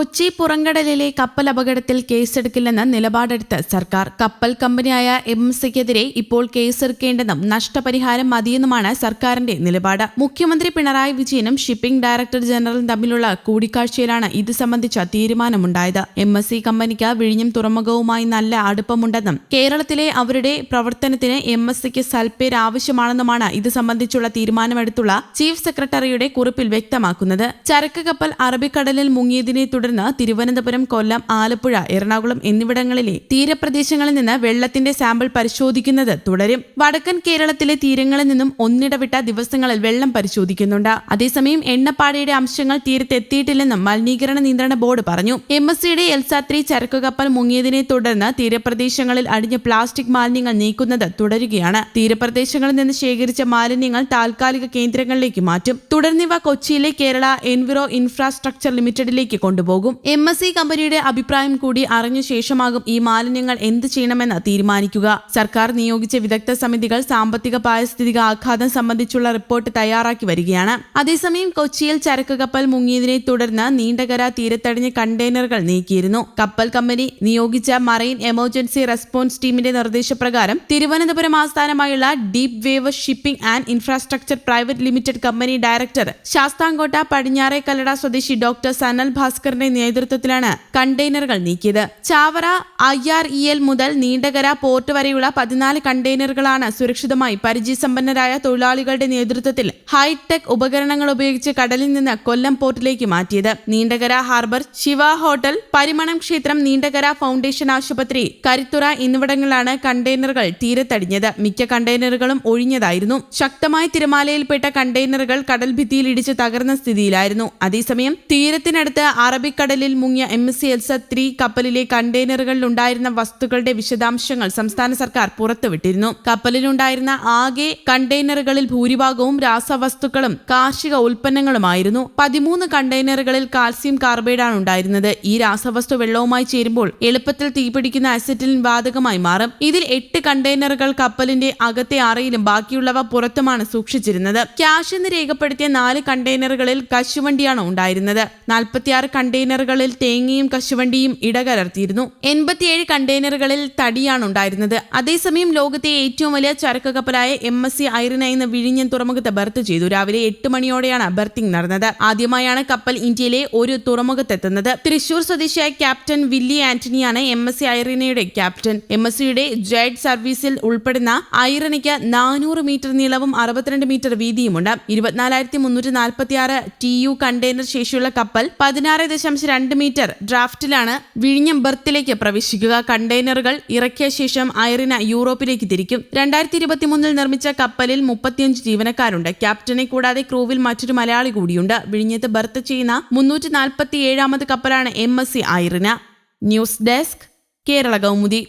കൊച്ചി പുറങ്കടലിലെ കപ്പൽ അപകടത്തിൽ കേസെടുക്കില്ലെന്ന് നിലപാടെടുത്ത് സർക്കാർ. കപ്പൽ കമ്പനിയായ എം സിക്കെതിരെ ഇപ്പോൾ കേസെടുക്കേണ്ടെന്നും നഷ്ടപരിഹാരം മതിയെന്നുമാണ് സർക്കാരിന്റെ നിലപാട്. മുഖ്യമന്ത്രി പിണറായി വിജയനും ഷിപ്പിംഗ് ഡയറക്ടർ ജനറലും തമ്മിലുള്ള കൂടിക്കാഴ്ചയിലാണ് ഇത് സംബന്ധിച്ച തീരുമാനമുണ്ടായത്. എം എസ് സി കമ്പനിക്ക് വിഴിഞ്ഞം തുറമുഖവുമായി നല്ല അടുപ്പമുണ്ടെന്നും കേരളത്തിലെ അവരുടെ പ്രവർത്തനത്തിന് എം എസ് സിക്ക് സൽപ്പേര് ആവശ്യമാണെന്നുമാണ് ഇത് സംബന്ധിച്ചുള്ള തീരുമാനമെടുത്തുള്ള ചീഫ് സെക്രട്ടറിയുടെ കുറിപ്പിൽ വ്യക്തമാക്കുന്നത്. ചരക്ക് കപ്പൽ അറബിക്കടലിൽ മുങ്ങിയതിനെ തുടർന്ന് തിരുവനന്തപുരം കൊല്ലം ആലപ്പുഴ എറണാകുളം എന്നിവിടങ്ങളിലെ തീരപ്രദേശങ്ങളിൽ നിന്ന് വെള്ളത്തിന്റെ സാമ്പിൾ പരിശോധിക്കുന്നത് തുടരും. വടക്കൻ കേരളത്തിലെ തീരങ്ങളിൽ നിന്നും ഒന്നിടവിട്ട ദിവസങ്ങളിൽ വെള്ളം പരിശോധിക്കുന്നുണ്ട്. അതേസമയം എണ്ണപ്പാടയുടെ അംശങ്ങൾ തീരത്തെത്തിയിട്ടില്ലെന്നും മലിനീകരണ നിയന്ത്രണ ബോർഡ് പറഞ്ഞു. എം എസ് സിയുടെ എൽസാത്രി ചരക്ക് കപ്പൽ മുങ്ങിയതിനെ തുടർന്ന് തീരപ്രദേശങ്ങളിൽ അടിഞ്ഞ പ്ലാസ്റ്റിക് മാലിന്യങ്ങൾ നീക്കുന്നത് തുടരുകയാണ്. തീരപ്രദേശങ്ങളിൽ നിന്ന് ശേഖരിച്ച മാലിന്യങ്ങൾ താൽക്കാലിക കേന്ദ്രങ്ങളിലേക്ക് മാറ്റും. തുടർന്നിവ കൊച്ചിയിലെ കേരള എൻവിറോ ഇൻഫ്രാസ്ട്രക്ചർ ലിമിറ്റഡിലേക്ക് കൊണ്ടുപോകും. എം എസ് സി കമ്പനിയുടെ അഭിപ്രായം കൂടി അറിഞ്ഞ ശേഷമാകും ഈ മാലിന്യങ്ങൾ എന്ത് ചെയ്യണമെന്ന് തീരുമാനിക്കുക. സർക്കാർ നിയോഗിച്ച വിദഗ്ധ സമിതികൾ സാമ്പത്തിക പാരിസ്ഥിതിക ആഘാതം സംബന്ധിച്ചുള്ള റിപ്പോർട്ട് തയ്യാറാക്കി വരികയാണ്. അതേസമയം കൊച്ചിയിൽ ചരക്ക് കപ്പൽ മുങ്ങിയതിനെ തുടർന്ന് നീണ്ടകര തീരത്തടിഞ്ഞ കണ്ടെയ്നറുകൾ നീക്കിയിരുന്നു. കപ്പൽ കമ്പനി നിയോഗിച്ച മറൈൻ എമർജൻസി റെസ്പോൺസ് ടീമിന്റെ നിർദ്ദേശപ്രകാരം തിരുവനന്തപുരം ആസ്ഥാനമായുള്ള Deep Wave Shipping and Infrastructure Private Limited company director Sasthamkotta പടിഞ്ഞാറെ കല്ലട സ്വദേശി ഡോക്ടർ സനൽ ഭാസ്കറിന്റെ നേതൃത്വത്തിലാണ് കണ്ടെയ്നറുകൾ നീക്കിയത്. Chavara I R E L മുതൽ നീണ്ടകര പോർട്ട് വരെയുള്ള പതിനാല് കണ്ടെയ്നറുകളാണ് സുരക്ഷിതമായി പരിചയസമ്പന്നരായ തൊഴിലാളികളുടെ നേതൃത്വത്തിൽ ഹൈടെക് ഉപകരണങ്ങൾ ഉപയോഗിച്ച് കടലിൽ നിന്ന് കൊല്ലം പോർട്ടിലേക്ക് മാറ്റിയത്. നീണ്ടകര ഹാർബർ ശിവ ഹോട്ടൽ പരിമണം ക്ഷേത്രം നീണ്ടകര ഫൗണ്ടേഷൻ ആശുപത്രി കരുത്തുറ എന്നിവിടങ്ങളിലാണ് കണ്ടെയ്നറുകൾ തീരത്തടിഞ്ഞത്. മിക്ക കണ്ടെയ്നറുകളും ഒഴിഞ്ഞതായിരുന്നു. ശക്തമായ തിരമാലയിൽപ്പെട്ട കണ്ടെയ്നറുകൾ കടൽഭിത്തിയിൽ ഇടിച്ച് തകർന്ന സ്ഥിതിയിലായിരുന്നു. അതേസമയം തീരത്തിനടുത്ത് അറബിക്കടലിൽ മുങ്ങിയ M S C Elsa three കപ്പലിലെ കണ്ടെയ്നറുകളിൽ ഉണ്ടായിരുന്ന വസ്തുക്കളുടെ വിശദാംശങ്ങൾ സംസ്ഥാന സർക്കാർ പുറത്തുവിട്ടിരുന്നു. കപ്പലിലുണ്ടായിരുന്ന ആകെ കണ്ടെയ്നറുകളിൽ ഭൂരിഭാഗവും രാസവസ്തുക്കളും കാർഷിക ഉൽപ്പന്നങ്ങളുമായിരുന്നു. പതിമൂന്ന് കണ്ടെയ്നറുകളിൽ കാൽസ്യം കാർബൈഡാണ് ഉണ്ടായിരുന്നത്. ഈ രാസവസ്തു വെള്ളവുമായി ചേരുമ്പോൾ എളുപ്പത്തിൽ തീപിടിക്കുന്ന അസറ്റിലിൻ വാതകമായി മാറും. ഇതിൽ എട്ട് കണ്ടെയ്നറുകൾ കപ്പലിന്റെ അകത്തെ അറയിലും ബാക്കിയുള്ളവ പുറത്തുമാണ് സൂക്ഷിച്ചിരുന്നത്. ക്യാഷ് എന്ന് രേഖപ്പെടുത്തിയ നാല് കണ്ടെയ്നറുകളിൽ കശുവണ്ടിയാണ് ഉണ്ടായിരുന്നത്. നാൽപ്പത്തിയാറ് കണ്ടെയ്നറുകളിൽ തേങ്ങയും കശുവണ്ടിയും ഇടകലർത്തിയിരുന്നു. എൺപത്തിയേഴ് കണ്ടെയ്നറുകളിൽ തടിയാണ് ഉണ്ടായിരുന്നത് അതേസമയം ലോകത്തെ ഏറ്റവും വലിയ ചരക്ക് കപ്പലായ എം എസ് സി ഐറിന എന്ന വിഴിഞ്ഞൻ തുറമുഖത്ത് ബർത്ത് ചെയ്തു. രാവിലെ എട്ട് മണിയോടെയാണ് ബർത്തിംഗ് നടന്നത്. ആദ്യമായാണ് കപ്പൽ ഇന്ത്യയിലെ ഒരു തുറമുഖത്തെത്തുന്നത്. തൃശൂർ സ്വദേശിയായ ക്യാപ്റ്റൻ വില്ലി ആന്റണിയാണ് എം എസ് സി ഐറിനയുടെ ക്യാപ്റ്റൻ. എം എസ് സിയുടെ ജയഡ് സർവീസിൽ ഉൾപ്പെടുന്ന ഐറിനയ്ക്ക് നാനൂറ് മീറ്റർ നീളവും അറുപത്തിരണ്ട് മീറ്റർ വീതിയുമുണ്ട്. ഇരുപത്തിനാലായിരത്തി മുന്നൂറ്റി നാൽപ്പത്തി ആറ് ടി യു കണ്ടെയ്നർ ശേഷിയുള്ള കപ്പൽ പതിനാറ് ദശാംശം രണ്ട് മീറ്റർ ഡ്രാഫ്റ്റിലാണ് വിഴിഞ്ഞം ബർത്തിലേക്ക് പ്രവേശിക്കുക. കണ്ടെയ്നറുകൾ ഇറക്കിയ ശേഷം ഐറിന യൂറോപ്പിലേക്ക് തിരിക്കും. രണ്ടായിരത്തി ഇരുപത്തിമൂന്നിൽ നിർമ്മിച്ച കപ്പലിൽ മുപ്പത്തിയഞ്ച് ജീവനക്കാരുണ്ട്. ക്യാപ്റ്റനെ കൂടാതെ ക്രൂവിൽ മറ്റൊരു മലയാളി കൂടിയുണ്ട്. വിഴിഞ്ഞത്ത് ബർത്ത് ചെയ്യുന്ന മുന്നൂറ്റി നാൽപ്പത്തി ഏഴാമത് കപ്പലാണ് M S C Irina news desk Kerala Kaumudi.